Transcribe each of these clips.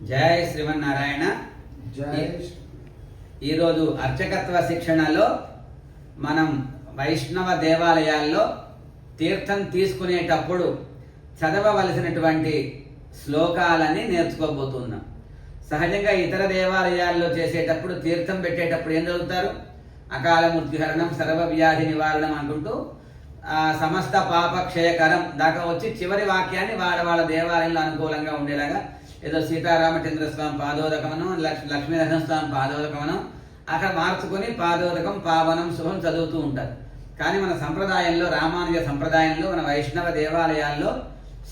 జై శ్రీమన్నారాయణ. జై ఈరోజు అర్చకత్వ శిక్షణలో మనం వైష్ణవ దేవాలయాల్లో తీర్థం తీసుకునేటప్పుడు చదవవలసినటువంటి శ్లోకాలని నేర్చుకోబోతున్నాం. సహజంగా ఇతర దేవాలయాల్లో చేసేటప్పుడు తీర్థం పెట్టేటప్పుడు ఏం చదువుతారు? అకాల మృత్యుహరణం సర్వ వ్యాధి నివారణం అనుకుంటూ ఆ, సమస్త పాప క్షయకరం దాకా వచ్చి చివరి వాక్యాన్ని వాళ్ళ వాళ్ళ దేవాలయంలో అనుకూలంగా ఉండేలాగా ఏదో సీతారామచంద్ర స్వామి పాదోదకమనం లక్ష్ లక్ష్మీనరసింహ స్వామి పాదోదకమనం అక్కడ మార్చుకొని పాదోదకం పావనం శుభం చదువుతూ ఉంటారు. కానీ మన సంప్రదాయంలో రామానుజ సంప్రదాయంలో మన వైష్ణవ దేవాలయాల్లో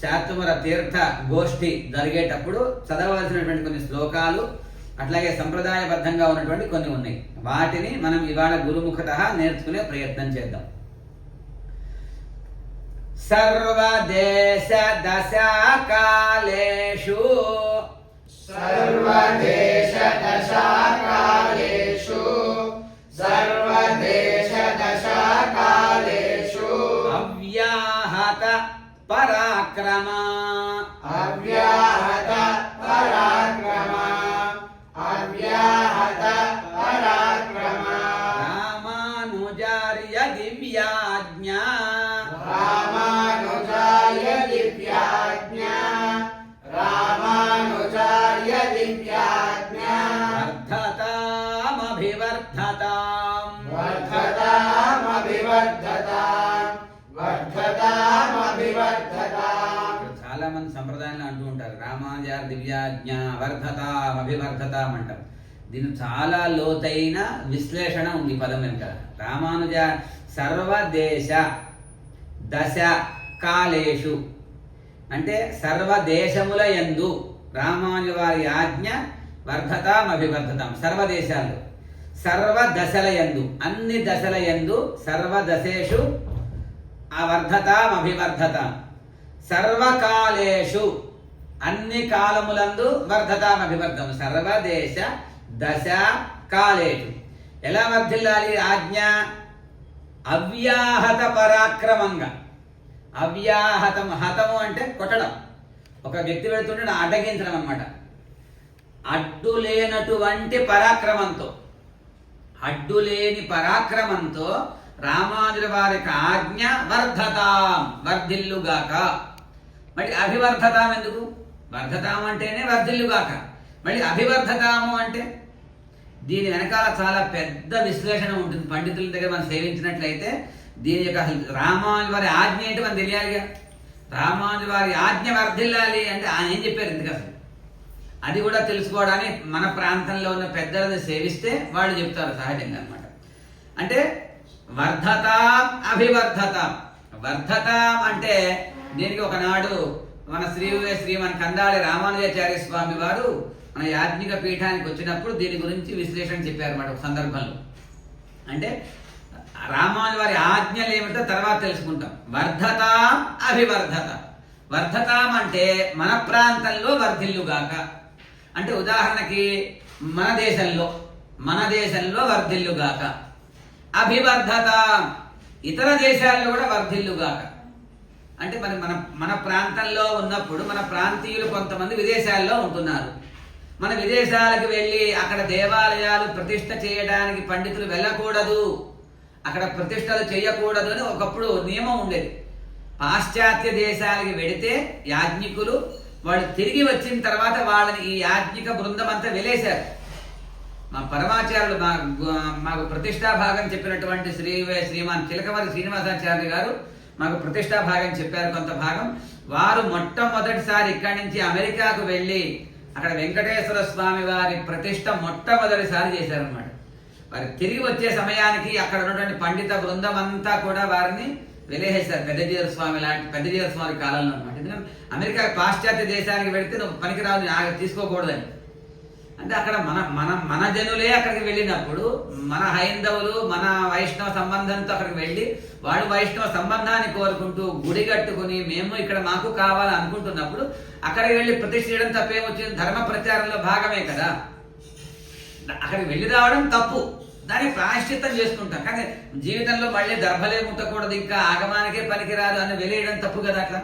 శాత్వర తీర్థ గోష్ఠి జరిగేటప్పుడు చదవలసినటువంటి కొన్ని శ్లోకాలు అట్లాగే సంప్రదాయబద్ధంగా ఉన్నటువంటి కొన్ని ఉన్నాయి. వాటిని మనం ఇవాళ గురుముఖత నేర్చుకునే ప్రయత్నం చేద్దాం. सर्वदेश दशा कालेषु सर्वदेश दशा कालेषु सर्वदेश दशा कालेषु अव्याहत पराक्रम। अव्याहत पराक्रम। अव्याहत पराक्रम। रामानुजार्य दिव्याज्ञा दिव्याज्ञा रामानुजाय दिव्याज्ञा వర్ధతామభివర్ధతాం वर्धतामभिवर्धताम् वर्धतामभिवर्धताम् ఇప్పుడు చాలా మంది సంప్రదాయంలో అంటూ ఉంటారు రామానుజార్ దివ్యాజ్ఞ వర్ధతాం అభివర్ధతాం అంటారు దీని చాలా లోతైన విశ్లేషణ ఉంది ఈ పదం వెనుక రామానుజ సర్వదేశ దశ కాలేషు అంటే సర్వదేశముల యందు రామాను వారి ఆజ్ఞ వర్ధతాం అభివర్ధతాం సర్వదేశాలు సర్వ దశల యందు. అన్ని దశల యందు సర్వదశేషు అవర్ధతాం అభివర్ధతాం. సర్వకాలేషు. అన్ని కాలములందు వర్ధతాం అభివర్ధం. సర్వదేశ దశ కాలేషు. ఎలా వర్ధిల్లాలి ఆజ్ఞ? అవ్యాహత పరాక్రమంగా. అవ్యాహతం హతము అంటే కొట్టడం. ఒక వ్యక్తి వెళుతుంటే అడ్డగించడం అనమాట అడ్డు లేనటువంటి పరాక్రమంతో అడ్డు లేని పరాక్రమంతో రామానుజుల వారికి ఆజ్ఞ వర్ధతాం వర్ధిల్లుగాక. మరి అభివర్ధతాం ఎందుకు? వర్ధతాం అంటేనే వర్ధిల్లుగాక. మళ్ళీ అభివర్ధతాము అంటే దీని వెనకాల చాలా పెద్ద విశ్లేషణ ఉంటుంది. పండితుల దగ్గర మనం సేవించినట్లయితే దీని యొక్క రామానుజు వారి ఆజ్ఞ ఏంటి మనం తెలియాలిగా రామానుజు వారి ఆజ్ఞ వర్ధిల్లాలి అంటే ఆయన ఏం చెప్పారు ఎందుకు అసలు అది కూడా తెలుసుకోవడానికి మన ప్రాంతంలో ఉన్న పెద్దలను సేవిస్తే వాళ్ళు చెప్తారు సహజంగా అనమాట అంటే వర్ధత అభివర్ధత. వర్ధత అంటే దీనికి ఒకనాడు మన శ్రీ శ్రీ మన కందాళి రామానుజాచార్య స్వామి వారు మన యాజ్ఞిక పీఠానికి వచ్చినప్పుడు దీని గురించి విశ్లేషణ చెప్పారు అన్నమాట ఒక సందర్భంలో. అంటే రామాను వారి ఆజ్ఞలు ఏమిటో తర్వాత తెలుసుకుంటాం. వర్ధతాం అభివర్ధత. వర్ధతాం అంటే మన ప్రాంతంలో వర్ధిల్లుగాక. అంటే ఉదాహరణకి మన దేశంలో మన దేశంలో వర్ధిల్లుగాక. అభివర్ధత. ఇతర దేశాల్లో కూడా వర్ధిల్లుగాక. అంటే మరి మన మన ప్రాంతంలో ఉన్నప్పుడు మన ప్రాంతీయులు కొంతమంది విదేశాల్లో ఉంటున్నారు. మన విదేశాలకు వెళ్ళి అక్కడ దేవాలయాలు ప్రతిష్ట చేయడానికి పండితులు వెళ్ళకూడదు. అక్కడ ప్రతిష్టలు చేయకూడదు అని ఒకప్పుడు నియమం ఉండేది. పాశ్చాత్య దేశాలకి వెడితే యాజ్ఞికులు వాళ్ళు తిరిగి వచ్చిన తర్వాత వాళ్ళని ఈ యాజ్ఞిక బృందం అంతా వెలేశారు. మా పరమాచార్యులు మా మాకు ప్రతిష్టా భాగం చెప్పినటువంటి శ్రీ శ్రీమాన్ చిలకవరి శ్రీనివాసాచార్య గారు మాకు ప్రతిష్టాభాగం చెప్పారు కొంత భాగం. వారు మొట్టమొదటిసారి ఇక్కడి నుంచి అమెరికాకు వెళ్ళి అక్కడ వెంకటేశ్వర స్వామి వారి ప్రతిష్ట మొట్టమొదటిసారి చేశారన్నమాట. వారు తిరిగి వచ్చే సమయానికి అక్కడ ఉన్నటువంటి పండిత బృందం అంతా కూడా వారిని వెలేసేస్తారు పెద్దజీర స్వామి లాంటి పెద్దజీర స్వామి కాలంలో అనమాట ఎందుకంటే అమెరికా పాశ్చాత్య దేశానికి వెళితే నువ్వు పనికిరావు ఆగ తీసుకోకూడదని. అంటే అక్కడ మన మన మన జనులే అక్కడికి వెళ్ళినప్పుడు మన హైందవులు మన వైష్ణవ సంబంధంతో అక్కడికి వెళ్ళి వాళ్ళు వైష్ణవ సంబంధాన్ని కోరుకుంటూ గుడి కట్టుకుని మేము ఇక్కడ మాకు కావాలని అనుకుంటున్నప్పుడు అక్కడికి వెళ్ళి ప్రతిష్ఠ చేయడం తప్పేమొచ్చింది? ధర్మ ప్రచారంలో భాగమే కదా. అక్కడికి వెళ్ళి రావడం తప్పు. దాన్ని ప్రాయశ్చిత్తం చేసుకుంటాం. కానీ జీవితంలో మళ్ళీ దర్భలే ముట్టకూడదు ఇంకా ఆగమానికే పనికిరాదు అని వెలేయడం తప్పు కదా అట్లా?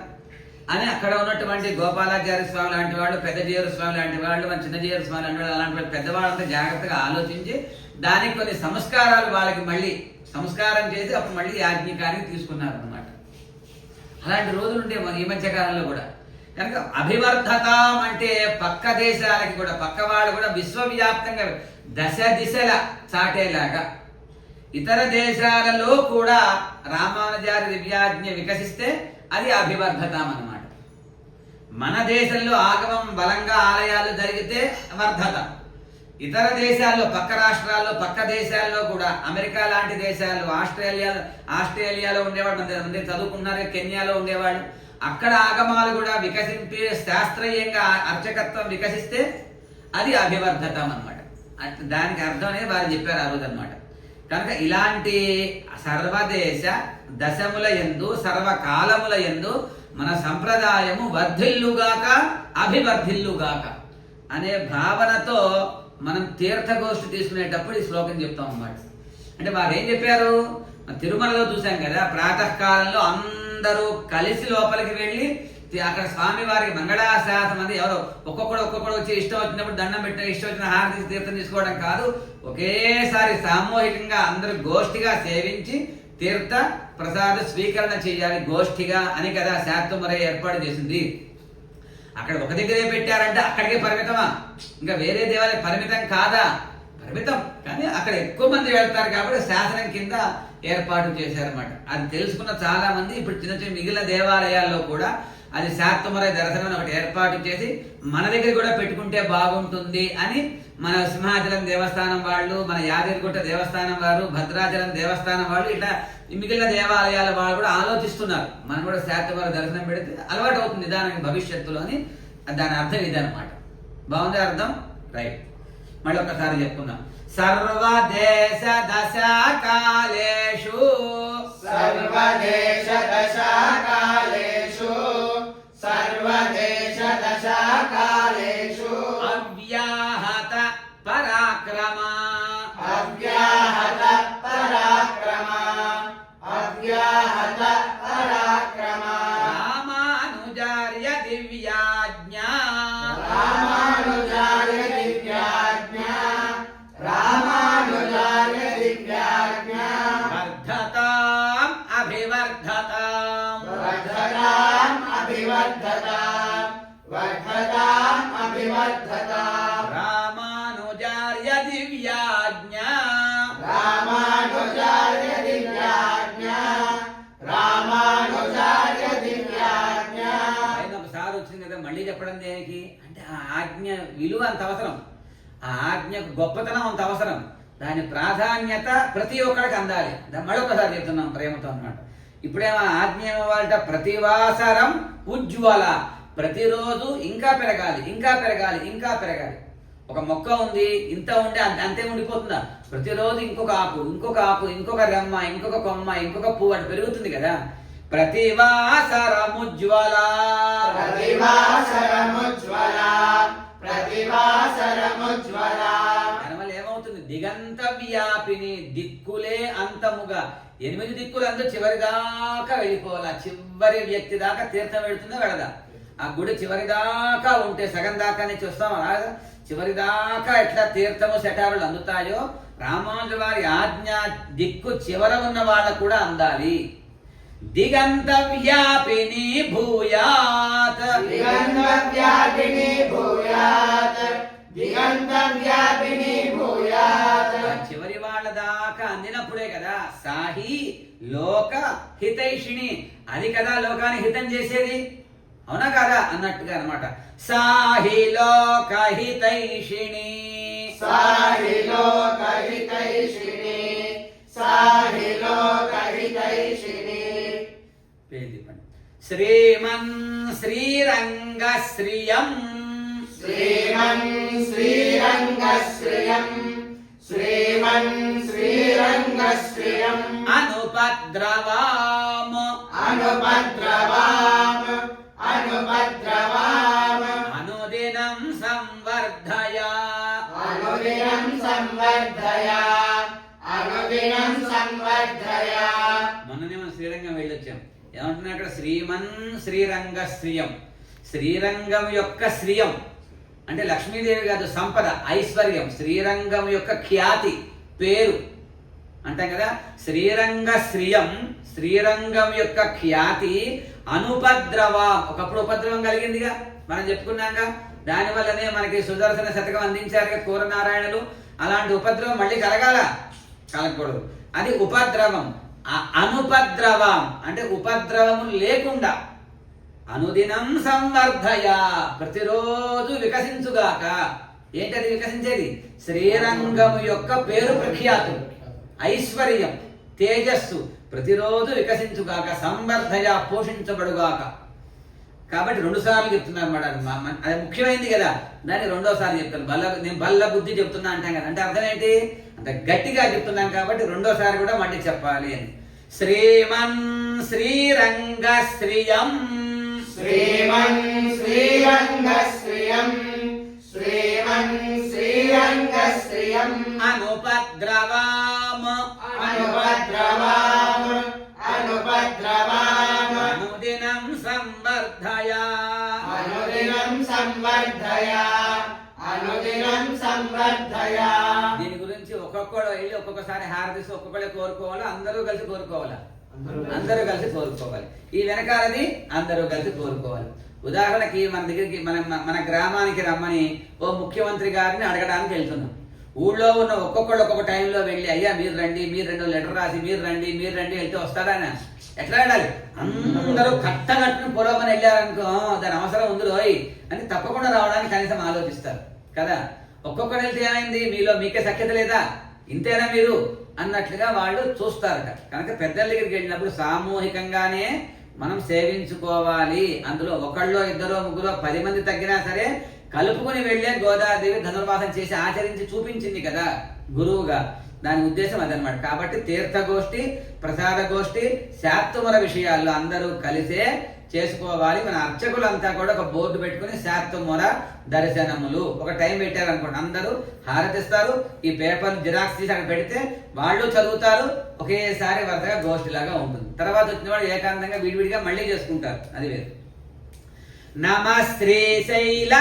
అని అక్కడ ఉన్నటువంటి గోపాలాచార్య స్వామి లాంటి వాళ్ళు పెద్ద జీవర స్వామి లాంటి వాళ్ళు మన చిన్న జీవర స్వామి లాంటి వాళ్ళు అలాంటి వాళ్ళు పెద్దవాళ్ళంతా జాగ్రత్తగా ఆలోచించి దానికి కొన్ని సంస్కారాలు వాళ్ళకి మళ్ళీ సంస్కారం చేసి అప్పుడు మళ్ళీ యాజ్ఞికానికి తీసుకున్నారు అనమాట అలాంటి రోజులు ఉండే ఈ మధ్య కాలంలో కూడా. కనుక అభివర్ధతాం అంటే పక్క దేశాలకి కూడా పక్క వాళ్ళు కూడా విశ్వవ్యాప్తంగా దశ దిశల చాటేలాగా. ఇతర దేశాలలో కూడా రామానుజారి దివ్యాజ్ఞ వికసిస్తే అది అభివర్ధతాం అన్నమాట. మన దేశంలో ఆగమం బలంగా ఆలయాలు జరిగితే వర్ధత ఇతర దేశాల్లో పక్క రాష్ట్రాల్లో పక్క దేశాల్లో కూడా అమెరికా లాంటి దేశాలు ఆస్ట్రేలియా ఆస్ట్రేలియాలో ఉండేవాడు మన మంది చదువుకున్నారు కెన్యాలో ఉండేవాళ్ళు అక్కడ ఆగమాలు కూడా వికసింపి శాస్త్రీయంగా అర్చకత్వం వికసిస్తే అది అభివర్ధతం అనమాట దానికి అర్థం అనేది వారు చెప్పారు ఆ రోజు అనమాట కనుక ఇలాంటి సర్వదేశ దశముల ఎందు సర్వకాలముల ఎందు మన సంప్రదాయము వర్ధిల్లుగాక అభివర్ధిల్లుగాక అనే భావనతో మనం తీర్థగోష్ఠి తీసుకునేటప్పుడు ఈ శ్లోకం చెప్తాం అన్నమాట. అంటే వారు ఏం చెప్పారు? తిరుమలలో చూసాం కదా ప్రాతకాలంలో అందరూ అందరూ కలిసి లోపలికి వెళ్ళి అక్కడ స్వామి వారికి మంగళాశాసనం అది ఎవరో ఒక్కొక్కడు ఒక్కొక్కడు వచ్చి ఇష్టం వచ్చినప్పుడు దండం పెట్టిన ఇష్టం వచ్చిన హారతి తీర్థం తీసుకోవడం కాదు. ఒకేసారి సామూహికంగా అందరూ గోష్ఠిగా సేవించి తీర్థ ప్రసాద స్వీకరణ చేయాలి గోష్ఠిగా అని కదా శాస్త్రం ఏర్పాటు చేసింది. అక్కడ ఒక దగ్గరే పెట్టారంటే అక్కడికే పరిమితమా? ఇంకా వేరే దేవాలయం పరిమితం కాదా? పరిమితం కానీ అక్కడ ఎక్కువ మంది వెళ్తారు కాబట్టి శాసనం కింద ఏర్పాటు చేశారన్నమాట. అది తెలుసుకున్న చాలా మంది ఇప్పుడు చిన్న చిన్న మిగిలిన దేవాలయాల్లో కూడా అది శాక్తమర దర్శనం అని ఒకటి ఏర్పాటు చేసి మన దగ్గర కూడా పెట్టుకుంటే బాగుంటుంది అని మన సింహాచలం దేవస్థానం వాళ్ళు మన యాదగిరిగుట్ట దేవస్థానం వారు భద్రాచలం దేవస్థానం వాళ్ళు ఇట్లా ఈ మిగిలిన దేవాలయాల వాళ్ళు కూడా ఆలోచిస్తున్నారు. మనం కూడా శాక్తమర దర్శనం పెడితే అలవాటు అవుతుంది నిదానికి భవిష్యత్తులో అని దాని అర్థం ఇదనమాట బాగుంది అర్థం? రైట్. మళ్ళీ ఒకసారి చెప్పుకుందాం. సర్వదేశ దశ కాలేషు సర్వదేశ దశాకాలేషు సర్వదేశ దశాకాలేషు అవ్యాహత పరాక్రమ. రామానుజార్య దివ్యాజ్ఞ. పైన ఒకసారి వచ్చింది కదా మళ్ళీ చెప్పడం దేనికి? అంటే ఆ ఆజ్ఞ విలువ అంత అవసరం. ఆ ఆజ్ఞ గొప్పతనం అంత అవసరం. దాని ప్రాధాన్యత ప్రతి ఒక్కడికి అందాలి. మరొకసారి చెప్తున్నాం ప్రేమతో అన్నమాట. ఇప్పుడేమో ఆజ్ఞ ఇవ్వాలట ప్రతివాసరం ఉజ్వల. ప్రతిరోజు ఇంకా పెరగాలి ఇంకా పెరగాలి ఇంకా పెరగాలి. ఒక మొక్క ఉంది ఇంత ఉంటే అంత అంతే ఉండిపోతుందా? ప్రతిరోజు ఇంకొక ఆకు ఇంకొక ఆకు ఇంకొక రెమ్మ ఇంకొక కొమ్మ ఇంకొక పువ్వు అటు పెరుగుతుంది కదా? ప్రతివాసరముజ్వల. ప్రతిభాసరముజ్వల దానివల్ల ఏమవుతుంది? దిగంత వ్యాపిని దిక్కులే అంతముగా. ఎనిమిది దిక్కులు అందరూ చివరి దాకా వెళ్ళిపోవాలి? చివరి వ్యక్తి దాకా తీర్థం వెళుతుందా వెళ్ళదా? ఆ గుడి చివరి దాకా ఉంటే సగం దాకానే చూస్తాం అలాగా చివరి దాకా ఎట్లా తీర్థము శటారులు అందుతాయో రామానుజు వారి ఆజ్ఞ దిక్కు చివర ఉన్న వాళ్ళకు కూడా అందాలి. దిగంత వ్యాపిని భూయాత్. దిగంత వ్యాపిని భూయాత్. దిగంత వ్యాపిని భూయాత్. ఆ చివరి వాళ్ళ దాకా అందినప్పుడే కదా సాహి లోక హితైషిణి. అది కదా లోకానికి హితం చేసేది. అవునా కాదా? అన్నట్టుగా అన్నమాట. సాహి లోక హితైషిణి సాహి లోకహితైషిణి. సాహి లోకహితైషిణి. పేరు చెప్పండి. శ్రీమన్ శ్రీరంగ శ్రియం శ్రీమన్ శ్రీరంగశ్రియం. శ్రీమన్ శ్రీరంగశ్రియం. అనుపద్రవామ. అనుపద్రవామ. అనుపద్రవామ అనుదినం సంవర్ధయ అనుదినం సంవర్ధయ అనుదినం సంవర్ధయ మొన్ననే మనం శ్రీరంగం వెళ్ళొచ్చాం. ఏమంటున్నా శ్రీమన్ శ్రీరంగ శ్రియం శ్రీరంగం యొక్క శ్రియం. అంటే లక్ష్మీదేవి కాదు సంపద ఐశ్వర్యం. శ్రీరంగం యొక్క ఖ్యాతి పేరు. అంటాం కదా? శ్రీరంగ శ్రియం శ్రీరంగం యొక్క ఖ్యాతి అనుపద్రవ. ఒకప్పుడు ఉపద్రవం కలిగిందిగా మనం చెప్పుకున్నాంగా. దానివల్లనే మనకి సుదర్శన శతకం అందించారు కూరనారాయణలు. అలాంటి ఉపద్రవం మళ్ళీ కలగాల? కలగకూడదు. అది ఉపద్రవం. అనుపద్రవం. అంటే ఉపద్రవము లేకుండా అనుదినం సంవర్ధయ. ప్రతిరోజు వికసించుగాక. ఏంటది వికసించేది? శ్రీరంగము యొక్క పేరు ప్రఖ్యాతులు. ఐశ్వర్యం తేజస్సు ప్రతిరోజు వికసించుగాక సంవర్ధయ పోషించబడుగాక. కాబట్టి రెండు సార్లు చెప్తున్నారు అన్నమాట అది అది ముఖ్యమైనది కదా. దాన్ని రెండోసారి చెప్తాను. బల్ల నేను బల్ల బుద్ధి చెప్తున్నా అంటాం కదా. అంటే అర్థం ఏంటి? అంత గట్టిగా చెప్తున్నాం కాబట్టి రెండోసారి కూడా మళ్ళీ చెప్పాలి అని. శ్రీమన్ శ్రీరంగ శ్రియం. శ్రీమన్ శ్రీరంగ శ్రియం. శ్రీమన్ శ్రీరంగ శ్రియం అనుపద్రవామ అనుపద్రవామ అనుపద్రవామ అనుదినం సంవర్ధయ. అనుదినం సంవర్ధయ. అనుదినం సంవర్ధయ. దీని గురించి ఒక్కొక్కడు వెళ్ళి ఒక్కొక్కసారి హారతిసి ఒక్కొక్కడే కోరుకోవాలా? అందరూ కలిసి కోరుకోవాలా? అందరూ కలిసి. కోరుకోవాలి. ఈ వెనకాలది అందరూ కలిసి కోరుకోవాలి. ఉదాహరణకి మన దగ్గరికి మన మన గ్రామానికి రమ్మని ఓ ముఖ్యమంత్రి గారిని అడగడానికి వెళ్తున్నాం. ఊళ్ళో ఉన్న ఒక్కొక్కళ్ళు ఒక్కొక్క టైంలో వెళ్ళి అయ్యా మీరు రండి మీరు రెండు లెటర్ రాసి మీరు రండి మీరు రండి వెళ్తే వస్తాడా ఎట్లా వెళ్ళాలి? అందరూ కట్టగట్టును పొలవని వెళ్ళారనుకో దాని అవసరం ఉంది రోయ్ అని తప్పకుండా రావడానికి కనీసం ఆలోచిస్తారు. కదా? ఒక్కొక్కడు వెళ్తే ఏమైంది? మీలో మీకే సఖ్యత లేదా? ఇంతేనా మీరు? అన్నట్లుగా వాళ్ళు చూస్తారట. కనుక పెద్దల దగ్గరికి వెళ్ళినప్పుడు సామూహికంగానే మనం సేవించుకోవాలి. అందులో ఒకళ్ళో ఇద్దరో ముగ్గురో పది మంది తగ్గినా సరే కలుపుకుని వెళ్ళే గోదాదేవి ధనుర్మాసం చేసి ఆచరించి చూపించింది కదా గురువుగా. దాని ఉద్దేశం అదనమాట కాబట్టి తీర్థగోష్ఠి ప్రసాద గోష్ఠి శాత్తుమర విషయాల్లో అందరూ కలిసే చేసుకోవాలి. మన అర్చకులంతా కూడా ఒక బోర్డు పెట్టుకుని శాత్తుమర దర్శనములు. ఒక టైం పెట్టారనుకోండి. అందరూ హారతిస్తారు. ఈ పేపర్ జిరాక్స్ తీసి అక్కడ పెడితే వాళ్ళు చదువుతారు. ఒకేసారి వరుసగా గోష్ఠిలాగా ఉంటుంది. తర్వాత వచ్చిన వాళ్ళు ఏకాంతంగా విడివిడిగా మళ్ళీ చేసుకుంటారు. అది వేరు. నమ శ్రీశైలనాథాయ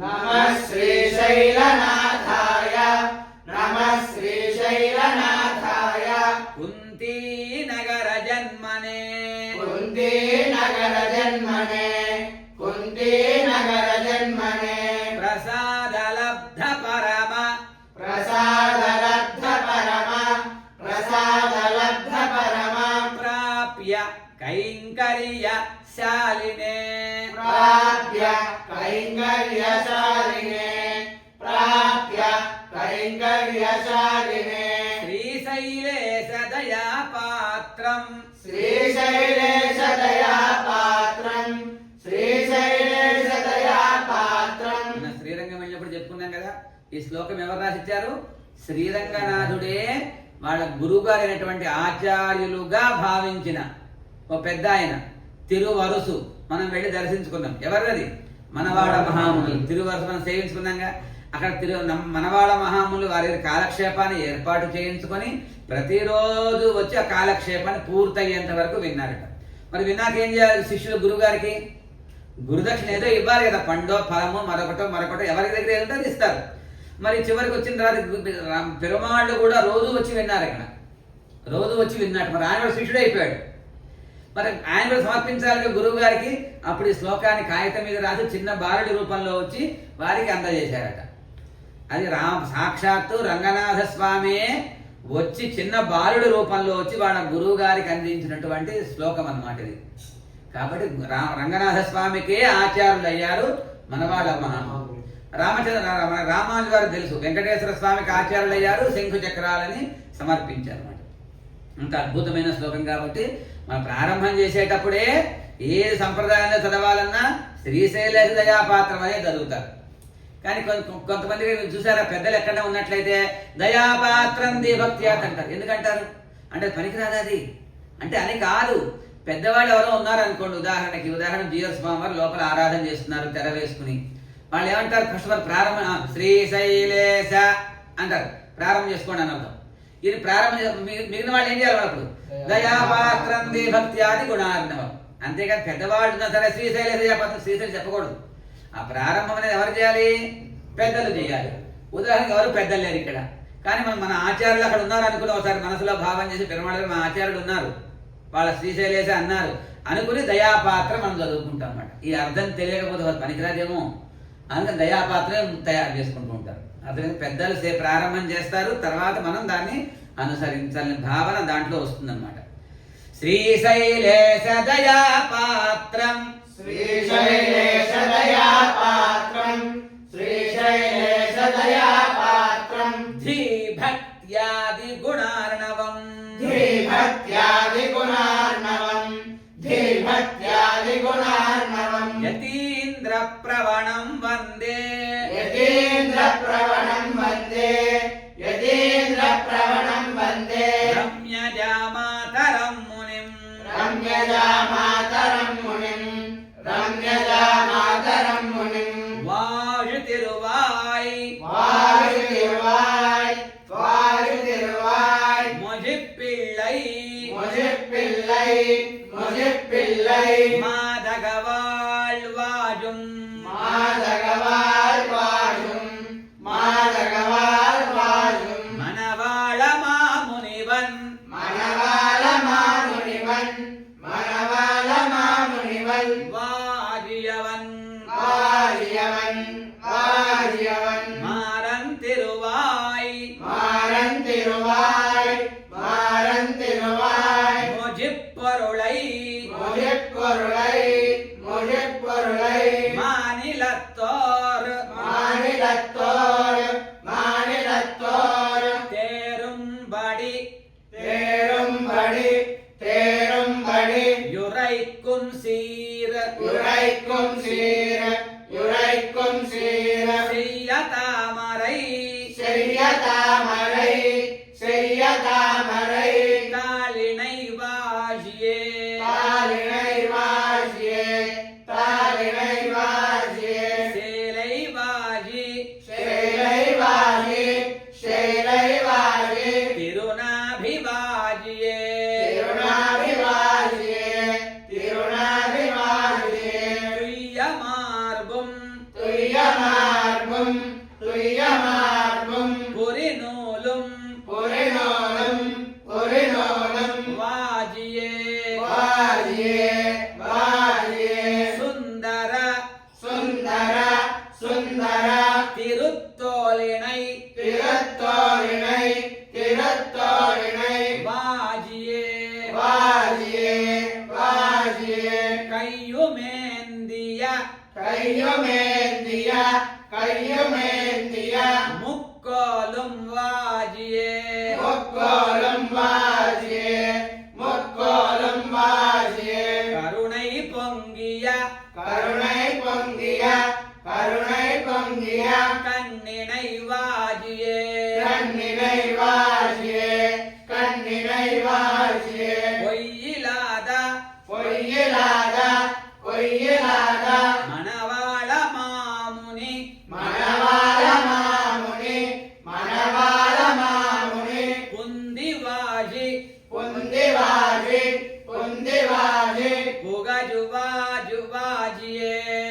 నమ శ్రీశైలనాథాయ నమ శ్రీశైలనాథ శ్లోకం ఎవరు రాసిచ్చారు? శ్రీరంగనాథుడే వాళ్ళ గురువుగారు అయినటువంటి ఆచార్యులుగా భావించిన ఓ పెద్ద ఆయన తిరువరుసు. మనం వెళ్ళి దర్శించుకున్నాం ఎవరిది? మనవాడ మహాములు తిరువరుసు మనం సేవించుకున్నాంగా. అక్కడ తిరు మనవాడ మహాములు వారి కాలక్షేపాన్ని ఏర్పాటు చేయించుకొని ప్రతిరోజు వచ్చి ఆ కాలక్షేపాన్ని పూర్తయ్యేంత వరకు విన్నారట. మరి విన్నాక ఏం చేయాలి శిష్యులు గురుగారికి? గురుదక్షిణ ఏదో ఇవ్వాలి కదా. పండో ఫలమో మరొకటో మరొకటో ఎవరి దగ్గర ఏదో ఇస్తారు. మరి చివరికి వచ్చిన తర్వాత పెరుమాళ్ళు కూడా రోజు వచ్చి విన్నారు ఇక్కడ. రోజు వచ్చి విన్నాడు. మరి ఆయన కూడా శిష్యుడు అయిపోయాడు. మరి ఆయన కూడా గురువు గారికి. అప్పుడు ఈ శ్లోకాన్ని కాగితం మీద రాసి చిన్న బాలుడి రూపంలో వచ్చి వారికి అందజేశారట. అది రామ్ సాక్షాత్తు రంగనాథ స్వామి వచ్చి చిన్న బాలుడి రూపంలో వచ్చి వాళ్ళ గురువు గారికి అందించినటువంటి శ్లోకం అనమాట ఇది. కాబట్టి రా- రంగనాథ స్వామికే ఆచార్యులు అయ్యారు మనవాళ్ళ మహానుభావులు రామచంద్ర మన రామాజు గారు తెలుసు. వెంకటేశ్వర స్వామికి ఆచార్యులు అయ్యారు శంఖు చక్రాలని సమర్పించారు అనమాట అంత అద్భుతమైన శ్లోకం కాబట్టి మనం ప్రారంభం చేసేటప్పుడే ఏ సంప్రదాయంలో చదవాలన్నా శ్రీశైల దయాపాత్రమనే చదువుతారు. కానీ కొంత- కొంతమంది చూసారా? పెద్దలు ఎక్కడ ఉన్నట్లయితే దయాపాత్రం దేభక్తి అంటారు. ఎందుకంటారు? అంటే పనికిరాదు అది? అంటే అని కాదు. పెద్దవాళ్ళు ఎవరో ఉన్నారు అనుకోండి ఉదాహరణకి ఉదాహరణ జీవస్వామి స్వామి వారు లోపల ఆరాధన చేస్తున్నారు తెర వేసుకుని. వాళ్ళు ఏమంటారు? కృష్ణుడు ప్రారంభ శ్రీశైలేశ అంటారు. ప్రారంభం చేసుకోండి అని అర్థం. ఇది ప్రారంభం మిగిలిన వాళ్ళు ఏం చేయాలి అప్పుడు దయాపాత్రం భక్త్యాది గుణార్ణవం. అంతేకాదు పెద్దవాళ్ళు ఉన్నా సరే శ్రీశైలేశ దయాపాత్రం శ్రీశైలి చెప్పకూడదు. ఆ ప్రారంభం అనేది ఎవరు చేయాలి? పెద్దలు చేయాలి. ఉదాహరణకు ఎవరు పెద్దలు లేరు ఇక్కడ? కానీ మనం మన ఆచార్యులు అక్కడ ఉన్నారు అనుకుని ఒకసారి మనసులో భావం చేసి పెరుమాళ మన ఆచార్యులు ఉన్నారు. వాళ్ళ శ్రీశైలేశ అన్నారు. అనుకుని దయాపాత్ర మనం చదువుకుంటాం అన్నమాట. ఈ అర్థం తెలియకపోతే పనికిరాదేమో? అందుకని దయాపాత్ర తయారు చేసుకుంటూ ఉంటారు. అతనికి పెద్దలు సే ప్రారంభం చేస్తారు తర్వాత మనం దాన్ని అనుసరించాలని భావన దాంట్లో వస్తుందన్నమాట. శ్రీశైలేశ దయాపాత్రం. శ్రీశైలేశ దయాపాత్రం. கருளை ஐயமே Yeah.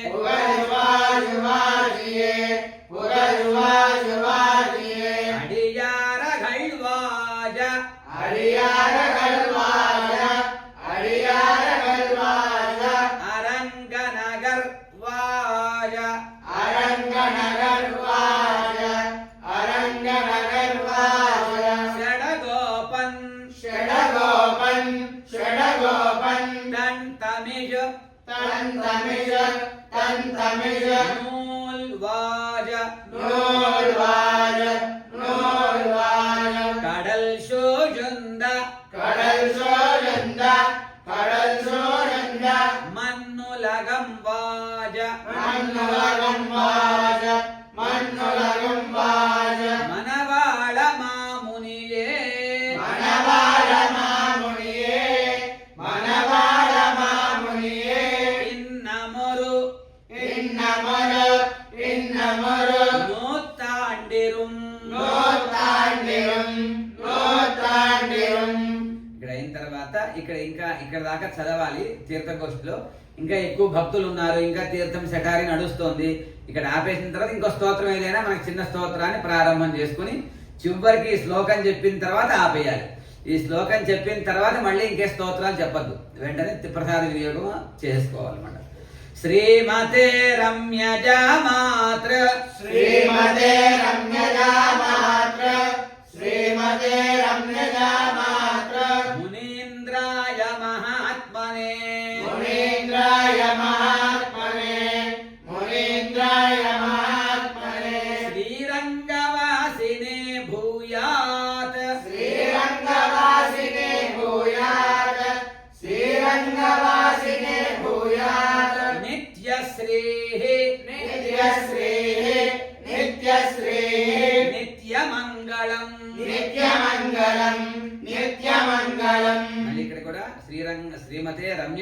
তাই దాకా చదవాలి తీర్థగోష్ఠిలో ఇంకా ఎక్కువ భక్తులు ఉన్నారు ఇంకా తీర్థం శటారి నడుస్తోంది. ఇక్కడ ఆపేసిన తర్వాత ఇంకో స్తోత్రం ఏదైనా మనకి చిన్న స్తోత్రాన్ని ప్రారంభం చేసుకుని చివరికి ఈ శ్లోకం చెప్పిన తర్వాత ఆపేయాలి. ఈ శ్లోకం చెప్పిన తర్వాత మళ్ళీ ఇంకే స్తోత్రాలు చెప్పద్దు. వెంటనే ప్రసాద వినియోగం చేసుకోవాలన్నమాట. శ్రీమతే రమ్యజా మాత్ర. శ్రీమతే రమ్యజా మాత్ర. శ్రీమతే రమ్య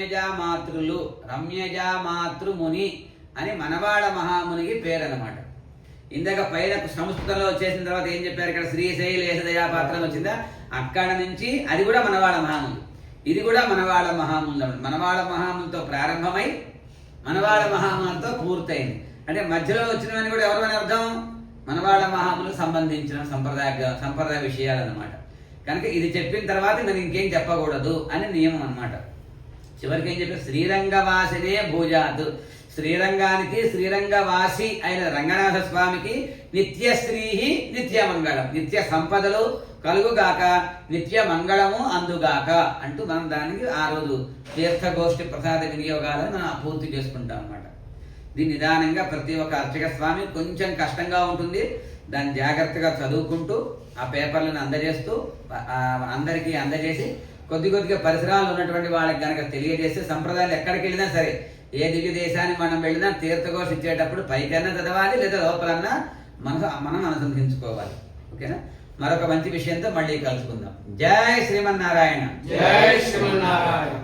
రమ్యజామాతృలు రమ్యజామాతృముని మాతృలు మాతృముని అని మనవాడ మహామునికి పేరు అనమాట ఇందాక పైన సంస్కృతంలో వచ్చేసిన తర్వాత ఏం చెప్పారు ఇక్కడ? శ్రీశైల పాత్రలు వచ్చిందా? అక్కడ నుంచి అది కూడా మనవాడ మహాములు ఇది కూడా మనవాడ మహాములు మనవాడ మహాములతో ప్రారంభమై మనవాడ మహాములతో పూర్తయింది. అంటే మధ్యలో వచ్చినవని కూడా ఎవరు అని అర్థం? మనవాడ మహాములకు సంబంధించిన సంప్రదాయ సంప్రదాయ విషయాలు అనమాట కనుక ఇది చెప్పిన తర్వాత మరి ఇంకేం చెప్పకూడదు అని నియమం అనమాట చివరికి ఏం చెప్పారు? శ్రీరంగవాసినే భూజాత్. శ్రీరంగానికి శ్రీరంగవాసి అయిన రంగనాథ స్వామికి నిత్య శ్రీ నిత్య మంగళం. నిత్య సంపదలు కలుగుగాక నిత్య మంగళము అందుగాక అంటూ మనం దానికి ఆ రోజు తీర్థగోష్ఠి ప్రసాద వినియోగాలను మనం పూర్తి చేసుకుంటాం అన్నమాట. దీన్ని నిదానంగా ప్రతి ఒక్క అర్చక స్వామి కొంచెం కష్టంగా ఉంటుంది. దాన్ని జాగ్రత్తగా చదువుకుంటూ ఆ పేపర్లను అందజేస్తూ అందరికీ అందజేసి కొద్ది కొద్దిగా పరిసరాలు ఉన్నటువంటి వాళ్ళకి కనుక తెలియజేస్తే సంప్రదాయాలు ఎక్కడికి వెళ్ళినా సరే ఏ దివ్య దేశానికి మనం వెళ్ళినా తీర్థఘోష ఇచ్చేటప్పుడు పైకన్నా చదవాలి లేదా లోపలన్నా మనసు మనం అనుసంధించుకోవాలి ఓకేనా? మరొక మంచి విషయంతో మళ్ళీ కలుసుకుందాం. జై శ్రీమన్నారాయణ. జై శ్రీమన్నారాయణ.